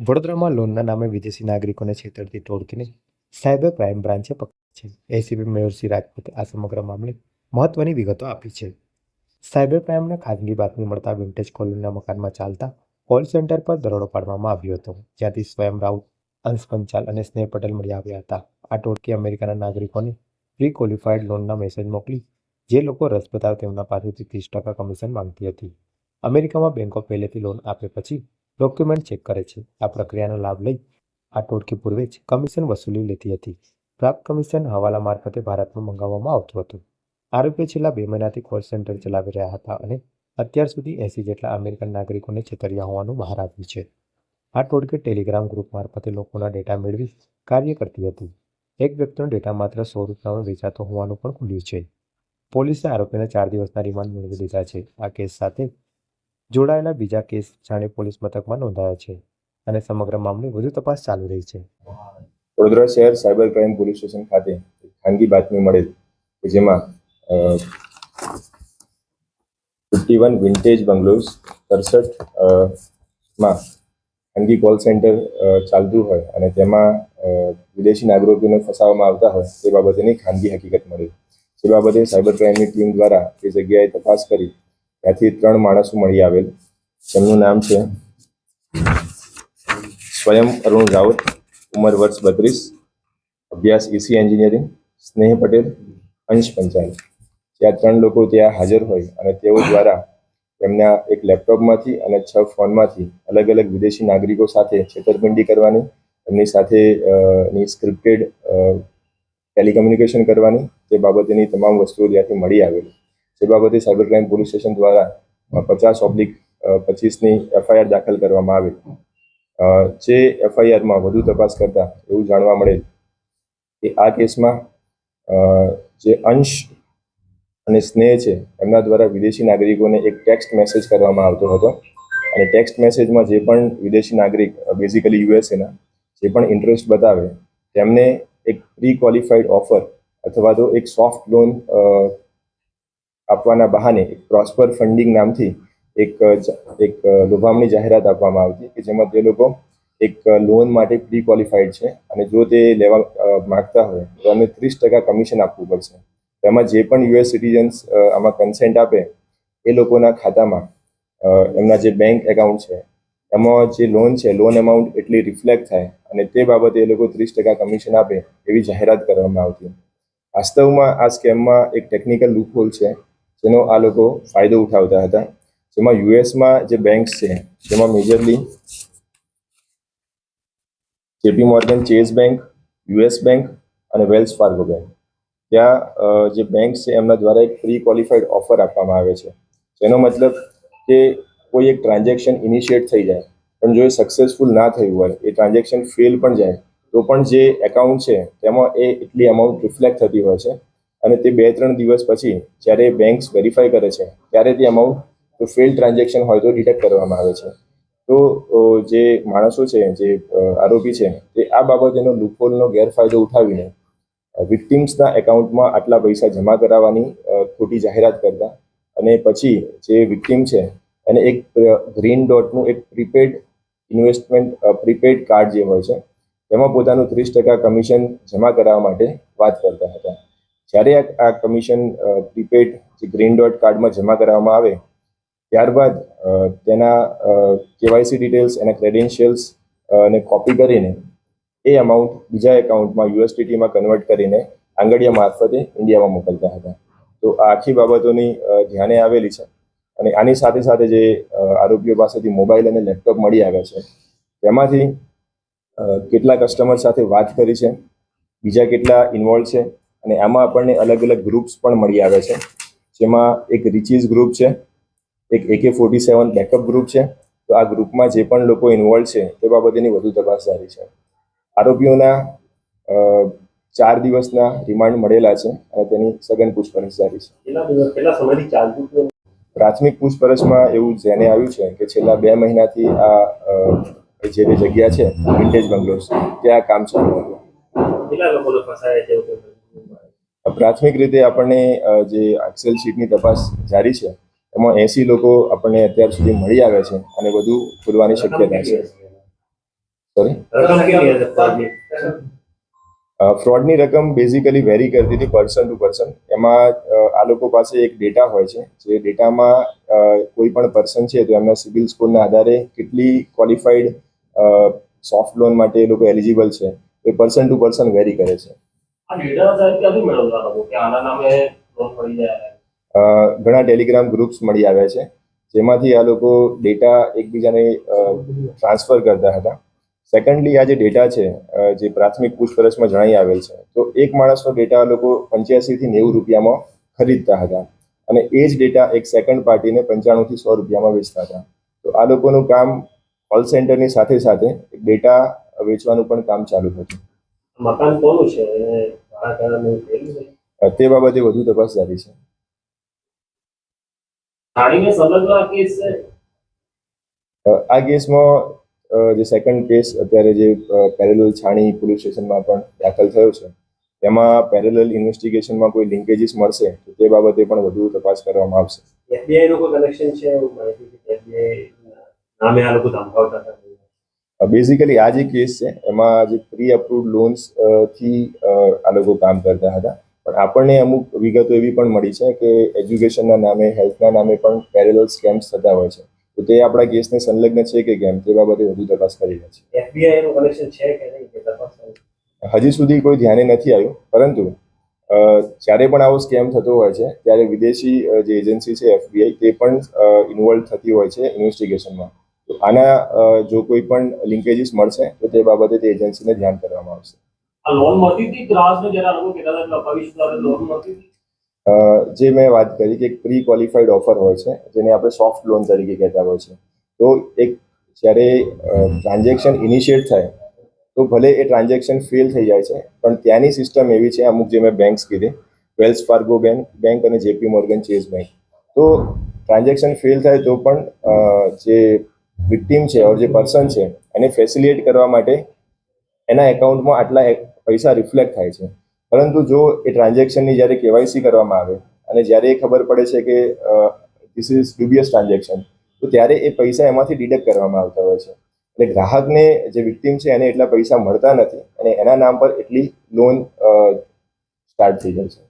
વડોદરામાં લોનના નામે વિદેશી નાગરિકોને છેતરતી ટોળકીને સાયબર ક્રાઇમ બ્રાન્ચે પકડી છે. એસીપી મેયરસિંહ રાજપૂતે આ સમગ્ર મામલે મહત્વની વિગતો આપી છે. સાયબર ક્રાઇમને ખાનગી બાતમી મળતા વિન્ટેજ કોલોનીના મકાનમાં ચાલતા કોલ સેન્ટર પર દરોડો પાડવામાં આવ્યો હતો. જ્યાંથી સ્વયં રાઉત, અંશ પંચાલ અને સ્નેહ પટેલ મળી આવ્યા હતા. આ ટોળકી અમેરિકાના નાગરિકોને પ્રી ક્વોલિફાઈડ લોનના મેસેજ મોકલી, જે લોકો રસ તેમના પાસેથી ત્રીસ ટકા કમિશન માંગતી હતી. અમેરિકામાં બેંકો પહેલેથી લોન આપે પછી ડોક્યુમેન્ટ ચેક કરે છે. આ પ્રક્રિયાનો લાભ લઈ આ ટોળકી પૂર્વે જ કમિશન વસૂલી લેતી હતી. પ્રાપ્ત કમિશન હવાલા મારફતે ભારતમાં મંગાવવામાં આવતું હતું. આરોપીઓ છેલ્લા બે મહિનાથી કોલ સેન્ટર ચલાવી રહ્યા હતા અને અત્યાર સુધી એસી જેટલા અમેરિકન નાગરિકોને છેતર્યા હોવાનું બહાર આવ્યું છે. આ ટોળકી ટેલિગ્રામ ગ્રુપ મારફતે લોકોના ડેટા મેળવી કાર્ય કરતી હતી. એક વ્યક્તિનો ડેટા માત્ર સો રૂપિયામાં વેચાતો હોવાનું પણ ખુલ્યું છે. પોલીસે આરોપીને ચાર દિવસના રિમાન્ડ મેળવી લીધા છે. આ કેસ સાથે જોડાયેલા બીજા કેસ જાણે પોલીસ મથકમાં નોંધાયા છે અને સમગ્ર મામલે વધુ તપાસ ચાલુ રહી છે. વડોદરા શહેર સાયબર ક્રાઇમ પોલીસ સ્ટેશન ખાતે ખાનગી બાતમી મળેલ જેમાં ફિફ્ટી વન વિન્ટેજ બંગલોઝ સડસઠમાં ખાનગી કોલ સેન્ટર ચાલતું હોય અને તેમાં વિદેશી નાગરિકોને ફસાવવામાં આવતા હોય તે બાબતેની ખાનગી હકીકત મળી જે બાબતે સાયબર ક્રાઇમની ટીમ દ્વારા તે જગ્યાએ તપાસ કરી ત્યાંથી ત્રણ માણસો મળી આવેલ. તેમનું નામ છે સ્વયં અરુણ રાવત ઉંમર વર્ષ બત્રીસ, અભ્યાસ ઈસી એન્જિનિયરિંગ, સ્નેહ પટેલ, અંશ પંચાલ. જે ત્રણ લોકો ત્યાં હાજર હોય અને તેઓ દ્વારા તેમના એક લેપટોપમાંથી અને છ ફોનમાંથી અલગ અલગ વિદેશી નાગરિકો સાથે છેતરપિંડી કરવાની, એમની સાથે ની સ્ક્રિપ્ટેડ ટેલિકમ્યુનિકેશન કરવાની તે બાબતેની તમામ વસ્તુઓ ત્યાંથી મળી આવેલી. જે બાબતે સાયબર ક્રાઇમ પોલીસ સ્ટેશન દ્વારા પચાસ ઓબ્લિક પચીસની એફઆઈઆર દાખલ કરવામાં આવી. જે એફઆઈઆરમાં વધુ તપાસ કરતા એવું જાણવા મળેલ કે આ કેસમાં જે અંશ અને સ્નેહ છે, એમના દ્વારા વિદેશી નાગરિકોને એક ટેક્સ્ટ મેસેજ કરવામાં આવતો હતો. અને ટેક્સ્ટ મેસેજમાં જે પણ વિદેશી નાગરિક બેઝિકલી યુએસએના, જે પણ ઇન્ટરેસ્ટ બતાવે, તેમને એક પ્રી ક્વોલિફાઈડ ઓફર અથવા તો એક સોફ્ટ લોન આપવાના બહાને પ્રોસ્પર ફંડિંગ નામથી એક એક લોભામણી જાહેરાત આપવામાં આવતી કે જેમાં તે લોકો એક લોન માટે પ્રી ક્વોલિફાઈડ છે અને જો તે લેવા માગતા હોય તો એમને ત્રીસ ટકા કમિશન આપવું પડશે. તેમાં જે પણ યુએસ સિટીઝન્સ આમાં કન્સેન્ટ આપે એ લોકોના ખાતામાં એમના જે બેંક એકાઉન્ટ છે, એમાં જે લોન છે લોન એમાઉન્ટ એટલી રિફ્લેક્ટ થાય અને તે બાબતે એ લોકો ત્રીસ ટકા કમિશન આપે એવી જાહેરાત કરવામાં આવતી. વાસ્તવમાં આ સ્કેમમાં એક ટેકનિકલ લૂપહોલ છે જેનો આ લોકો ફાયદો ઉઠાવતા હતા. જેમાં યુએસમાં જે બેંક્સ છે, જેમાં majorly JP Morgan Chase bank US bank અને વેલ્સ ફાર્ગો બેંક ત્યાં જે બેંક છે, એમના દ્વારા એક પ્રી ક્વોલિફાઈડ ઓફર આપવામાં આવે છે. જેનો મતલબ કે કોઈ એક ટ્રાન્ઝેક્શન ઇનિશિએટ થઈ જાય, પણ જો એ સક્સેસફુલ ના થયું હોય, એ ટ્રાન્ઝેક્શન ફેલ પણ જાય, તો પણ જે એકાઉન્ટ છે, તેમાં એ એટલી અમાઉન્ટ રિફ્લેક્ટ થતી હોય છે. અને તે બે ત્રણ દિવસ પછી જ્યારે બેંક્સ વેરીફાઈ કરે છે, ત્યારે તે અમાઉન્ટ ફેલ ટ્રાન્ઝેક્શન હોય તો ડિટેક્ટ કરવામાં આવે છે. તો જે માણસો છે, જે આરોપી છે, તે આ બાબતેનો લૂપહોલનો ગેરફાયદો ઉઠાવીને વિક્ટિમ્સના એકાઉન્ટમાં આટલા પૈસા જમા કરાવવાની ખોટી જાહેરાત કરતા અને પછી જે વિક્ટિમ છે, એને એક ગ્રીન ડોટનું એક પ્રીપેડ ઇન્વેસ્ટમેન્ટ પ્રીપેડ કાર્ડ જે હોય છે, તેમાં પોતાનું ત્રીસ ટકા કમિશન જમા કરાવવા માટે વાત કરતા હતા. જ્યારે આ- કમિશન પ્રીપેડ જે ગ્રીન ડોટ કાર્ડમાં જમા કરાવવામાં આવે, ત્યારબાદ તેના કેવાયસી ડિટેલ્સ એના ક્રેડેન્શિયલ્સ ને કોપી કરીને એ અમાઉન્ટ બીજા એકાઉન્ટમાં યુએસડીટીમાં કન્વર્ટ કરીને આંગડિયા મારફતે ઇન્ડિયામાં મોકલતા હતા. તો આ આખી બાબતોની ધ્યાને આવેલી છે. અને આની સાથે સાથે જે આરોપીઓ પાસેથી મોબાઈલ અને લેપટોપ મળી આવ્યા છે. તેમાંથી કેટલા કસ્ટમર સાથે વાત કરી છે, બીજા કેટલા ઇન્વોલ્વ છે અને આમાં આપણને અલગ અલગ ગ્રુપ્સ પણ મળી આવે છે. જેમાં એક રિચીઝ ગ્રુપ છે એક એકે ફોર્ટી સેવન બેકઅપ ગ્રુપ છે. તો આ ગ્રુપમાં જે પણ લોકો ઇન્વોલ્વ છે તે બાબતેની વધુ તપાસ જારી છે. આરોપીઓના ચાર દિવસના રિમાન્ડ મળેલા છે અને તેની સઘન પૂછપરછ જારી છે. પ્રાથમિક પૂછપરછમાં એવું જેને આવ્યું છે કે છેલ્લા બે મહિનાથી આ જે બે જગ્યા છે વિન્ટેજ બંગલોઝ ત્યાં કામ ચાલુ હતું કેટલા લોકોને ફસાયા છે એવું કંઈ? પ્રાથમિક રીતે આપણને જે એક્સેલ શીટની તપાસ જારી છે એમાં એસી લોકો આપણને અત્યાર સુધી મળી આવ્યા છે અને વધુ ખુલવાની શક્યતા છે. સોરી ફ્રોડની? રકમ બેઝિકલી વેરી કરતી હતી પર્સન ટુ પર્સન એમાં આ લોકો પાસે એક ડેટા હોય છે જે ડેટામાં કોઈ પણ પર્સન છે તો એમના સિબિલ સ્કોરના આધારે કેટલી ક્વોલિફાઈડ સોફ્ટ લોન માટે એ લોકો એલિજિબલ છે. એ પર્સન ટુ પર્સન વેરી કરે છે. ઘણા ટેલિગ્રામ ગ્રુપ્સ મળી આવ્યા છે જેમાંથી આ લોકો ડેટા એકબીજાને ટ્રાન્સફર કરતા હતા. સેકન્ડલી આ જે ડેટા છે જે પ્રાથમિક પૂછપરછમાં જણાઈ આવેલ છે તો એક માણસનો ડેટા આ લોકો પંચ્યાસીથી નેવું રૂપિયામાં ખરીદતા હતા. અને એ જ ડેટા એક સેકન્ડ પાર્ટીને પંચાણુંથી સો રૂપિયામાં વેચતા હતા. તો આ લોકોનું કામ કોલ સેન્ટરની સાથે સાથે ડેટા વેચવાનું પણ કામ ચાલુ હતું. મકાન કોનું છે? તે બાબતે વધુ તપાસ જારી છે. આ કેસમાં જે સેકન્ડ કેસ અત્યારે જે પેરેલલ છાણી પોલીસ સ્ટેશનમાં પણ દાખલ થયો છે. તેમાં પેરેલલ ઇન્વેસ્ટિગેશનમાં કોઈ લિંકેજીસ મળશે તો તે બાબતે પણ વધુ તપાસ કરવામાં આવશે. એફબીઆઈ નું કોઈ કનેક્શન છે નામે આ લોકો ધમકાવતા હતા? બેઝિકલી આ જે કેસ છે એમાં જે પ્રી અપ્રુવડ લોન્સથી આ લોકો કામ કરતા હતા. પણ આપણને અમુક વિગતો એવી પણ મળી છે કે એજ્યુકેશનના નામે હેલ્થના નામે પણ પેરેલલ સ્કેમ્સ થતા હોય છે. તો તે આપણા કેસને સંલગ્ન છે કે કેમ? તે બાબતે વધુ તપાસ કરી રહ્યા છે. હજી સુધી કોઈ ધ્યાને નથી આવ્યું. પરંતુ જ્યારે પણ આવો સ્કેમ થતો હોય છે ત્યારે વિદેશી જે એજન્સી છે એફબીઆઈ તે પણ ઇન્વોલ્વ થતી હોય છે ઇન્વેસ્ટિગેશનમાં તો આના જો કોઈ પણ લિંકેજીસ મળશે તો તે બાબતે તે એજન્સીને ધ્યાન કરવામાં આવશે. આ લોન મળતી હતી ગ્રાહકને જરા લોકો કહેતા હતા કે અપાવીસ હજાર લોન મળતી હતી? જે મેં વાત કરી કે એક પ્રી ક્વોલિફાઈડ ઓફર હોય છે જેને આપણે સોફ્ટ લોન તરીકે કહેતા હોય છે. તો એક જ્યારે ટ્રાન્ઝેક્શન ઇનિશિયેટ થાય તો ભલે એ ટ્રાન્ઝેક્શન ફેલ થઈ જાય છે પણ ત્યાંની સિસ્ટમ એવી છે અમુક જે મેં બેંક્સ કીધી વેલ્સ ફાર્ગો બેંક બેંક અને જેપી મોર્ગન ચેઝ બેંક તો ટ્રાન્ઝેક્શન ફેલ થાય તો પણ જે વિક્ટીમ છે ઓર જે પર્સન છે, એને ફેસિલિએટ કરવા માટે એના એકાઉન્ટમાં આટલા પૈસા રિફ્લેક્ટ થાય છે. પરંતુ જો એ ટ્રાન્ઝેક્શનની જ્યારે કેવાયસી કરવામાં આવે અને જ્યારે એ ખબર પડે છે કે ધીસ ઇઝ ડ્યુબિયસ ટ્રાન્ઝેક્શન તો ત્યારે એ પૈસા એમાંથી ડિડક્ટ કરવામાં આવતા હોય છે. એટલે ગ્રાહકને જે વિક્ટીમ છે એને એટલા પૈસા મળતા નથી અને એના નામ પર એટલી લોન સ્ટાર્ટ થઈ જાય છે.